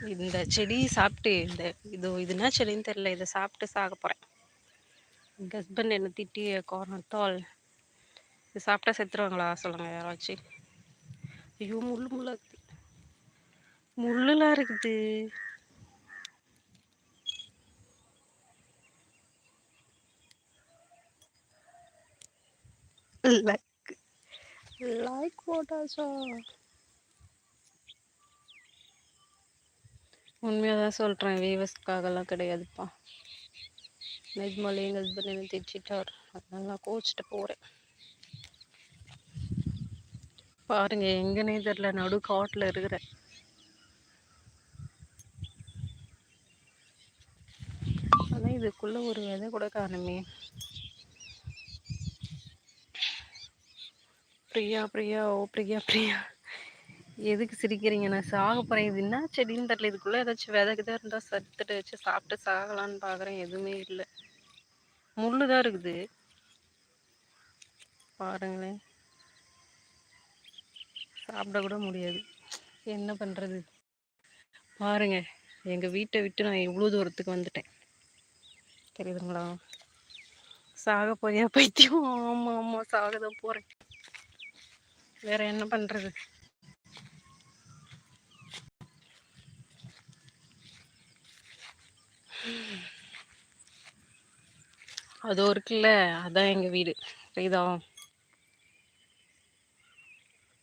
இந்த செடி சாப்பிட்டு இந்த இது இதுனா செடின்னு தெரியல இதை சாப்பிட்டு சாக போகிறேன் எங்கள் ஹஸ்பண்ட் என்னை திட்டி காரணத்தால் இது சாப்பிட்டா செத்துருவாங்களா? சொல்லுங்கள் யாராச்சும். ஐயோ முள் முள்ளா இருக்குது முள்ளுலாம் இருக்குது. லைக் லைக் போட்டாச்சா உண்மையாக தான் சொல்கிறேன் வீவர்ஸ்க்காகலாம் கிடையாதுப்பா. நிஜமாலே எங்கள் ஹஸ்பண்ட் என்ன திட்டார் அதனால நான் கோச்சிட்டு போகிறேன் பாருங்க எங்கேனே தெரில நடு காட்டில் இருக்கிறேன் ஆனால் இதுக்குள்ளே ஒரு விதை கூட காணுமே. பிரியா பிரியா ஓ பிரியா பிரியா. எதுக்கு சிரிக்கிறீங்க? நான் சாக போகிறேன் இது என்ன செடின்னு தெரியல. இதுக்குள்ளே ஏதாச்சும் விதைக்குதான் இருந்தால் சத்துட்டு வச்சு சாப்பிட்டு சாகலான்னு பார்க்குறேன் எதுவுமே இல்லை. முள்ளு தான் இருக்குது. பாருங்களேன். சாப்பிட கூட முடியாது. என்ன பண்ணுறது பாருங்க. எங்கள் வீட்டை விட்டு நான் இவ்வளோ தூரத்துக்கு வந்துட்டேன். தெரியுதுங்களா? சாக போறியா பைத்தியம்? ஆமாம் ஆமாம் சாக தான் போகிறேன் வேறு என்ன பண்ணுறது அது இருக்குல்ல அதான் எங்கள் வீடு. இதா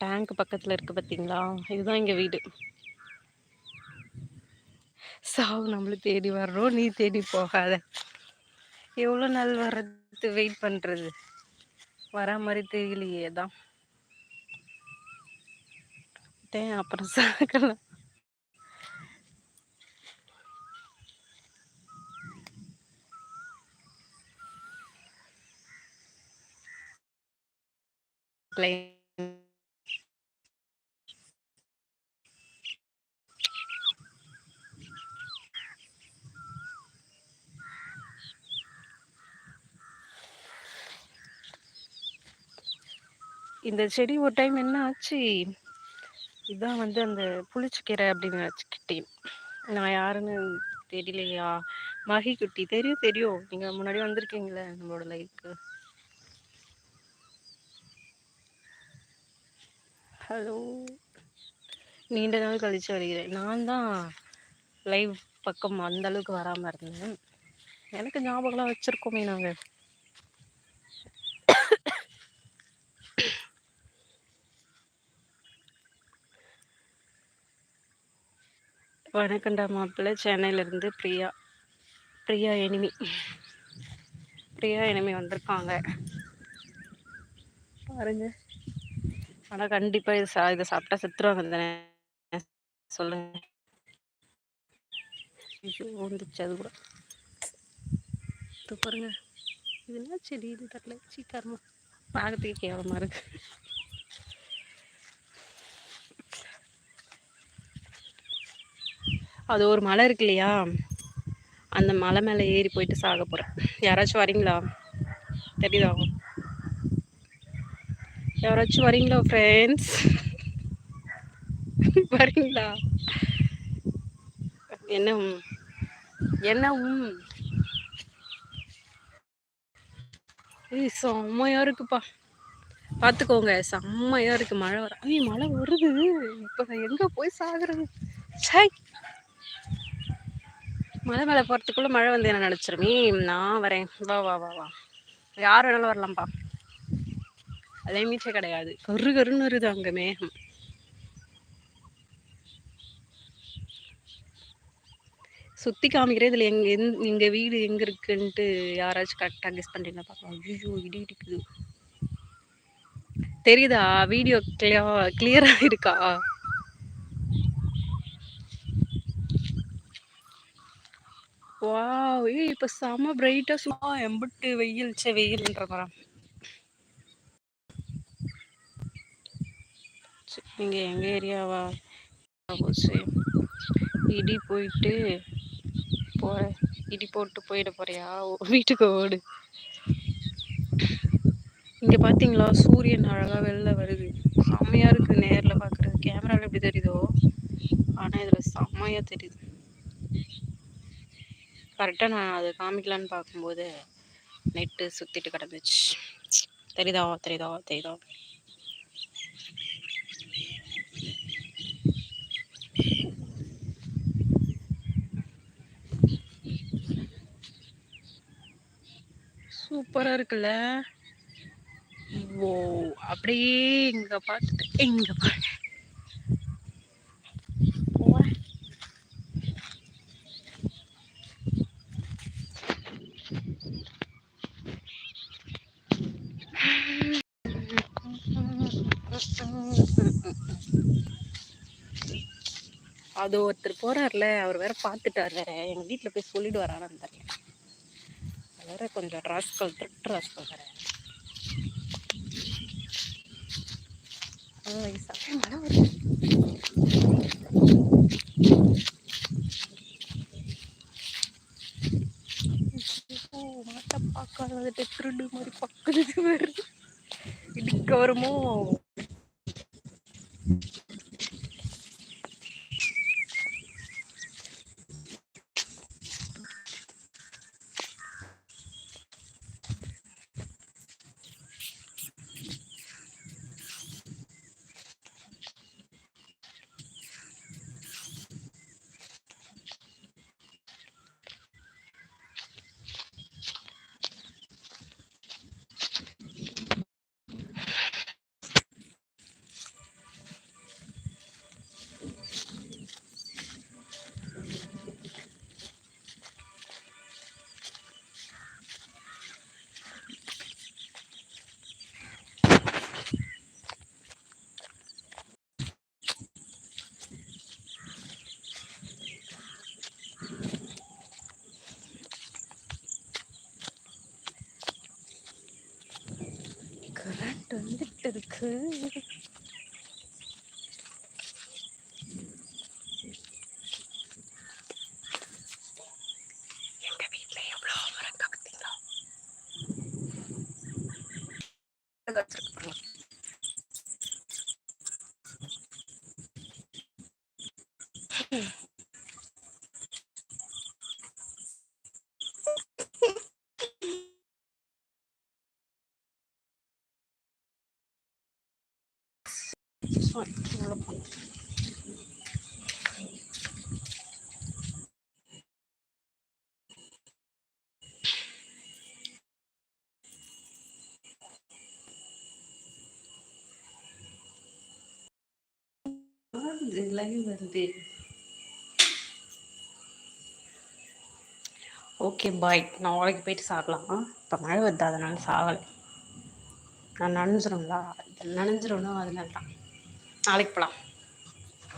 டேங்க் பக்கத்தில் இருக்கு பார்த்தீங்களா இதுதான் எங்கள் வீடு. சாவு நம்மளும் தேடி வர்றோம் நீ தேடி போகாத. எவ்வளோ நாள் வர்றது வெயிட் பண்ணுறது வரா மாதிரி தெரியலையே தான் அப்புறம் சாக்கலாம் இந்த செடி ஒரு டைம் என்ன ஆச்சு? இதான் வந்து அந்த புளிச்சக்கீரை அப்படின்னு வச்சுக்கிட்டேன். நான் யாருன்னு தெரியலையா? மகி குட்டி. தெரியும் தெரியும். நீங்க முன்னாடி வந்திருக்கீங்களே நம்மளோட லைஃப்க்கு ஹலோ நீண்ட நாள் கழிச்சு வருகிறேன். நான் தான் லைவ் பக்கம் அந்த அளவுக்கு வராமல் இருந்தேன். எனக்கு ஞாபகம்லாம் வச்சுருக்கோமே நாங்கள் வணக்கண்டா மாப்பிள்ளை. சென்னையிலேருந்து பிரியா. பிரியா எனிமி. பிரியா எனிமி வந்திருக்காங்க. பாருங்க. ஆனால் கண்டிப்பாக இது சா இதை சாப்பிட்டா செத்துருவாங்க தானே. சொல்லுங்க. ஐயோ வந்துச்சு அது கூட. இது பாருங்க. இது என்ன செடி இது தரல சீக்காரமா பார்க்கறதுக்கு கேவலமாக இருக்கு. அது ஒரு மலை இருக்கு இல்லையா? அந்த மலை மேலே ஏறி போயிட்டு சாக போகிறேன் யாராச்சும் வரீங்களா? தெரியுதா? யாராச்சும் வரீங்களா ஃப்ரெண்ட்ஸ் வரீங்களா? என்ன என்ன உம்? ஏய் செம்மையா இருக்குப்பா. பார்த்துக்கோங்க செம்மையா இருக்கு. மழை வர ஐய் மழை வருது. இப்போ நான் எங்கே போய் சாகுறது? சை மழை மேலே போகிறதுக்குள்ளே மழை வந்து என்ன நினச்சிருமே? நான் வரேன். வா வா வா வா. யார் வேணாலும் வரலாம்ப்பா. அதே மீச்சே கிடையாது. கரு கருன்னு வருது அங்கே மேகம் சுற்றி காமிக்கிறேன். இதில் எங்க எந் எங்கள் வீடு எங்கே இருக்குன்ட்டு யாராச்சும் கரெக்டாக கெஸ் பண்ணுறீங்களா பார்க்கலாம். ஐயோ இடி இடிக்குது. தெரியுதா? வீடியோ கிளியா கிளியராக இருக்கா வா ஏய் இப்போ செம பிரைட்டா சும்மா எம்பிட்டு வெயில் சே வெயில்ன்ற போச்சு. இங்கே எங்கள் ஏரியாவா? போச்சு. இடி போயிட்டு போற. இடி போட்டு போயிட போறியா? வீட்டுக்கு ஓடு. இங்கே பார்த்தீங்களா சூரியன் அழகாக வெளில வருது. செம்மையாக இருக்கு நேரில் பார்க்குறது கேமராவில் எப்படி தெரியுதோ? ஆனால் இதில் செம்மையாக தெரியுது. கரெக்டாக நான் அதை காமிக்கலான்னு பார்க்கும்போது நெட்டு சுற்றிட்டு கிடந்துச்சு. தெரியுதா? தெரியுதா? தெரியுதா? சூப்பரா இருக்குல்ல ஓ அப்படியே இங்கே பார்த்துட்டு இங்க அது ஒருத்தர் போறாருல அவர் வேற பாத்துட்டாரு வேற. எங்க வீட்டில் போய் சொல்லிட்டு வரான்னு தெரியல. வேற கொஞ்சம் ராஸ்கல் திருட்டு ராஸ்கல் வேற. மழை வருது. மாட்டை பார்க்காத திருடு மாதிரி பக்கத்து வருது இடிக்க வருமோ வந்துட்டு இருக்கு. லைவ் வருது ஓகே பாய் நாளைக்கு போயிட்டு சாகலாம் இப்போ மழை வருது அதனால சாகலை. நான் நனைஞ்சிரும்ல நனைஞ்சிரும்னா அதனால தான் நாளைக்கு போகலாம்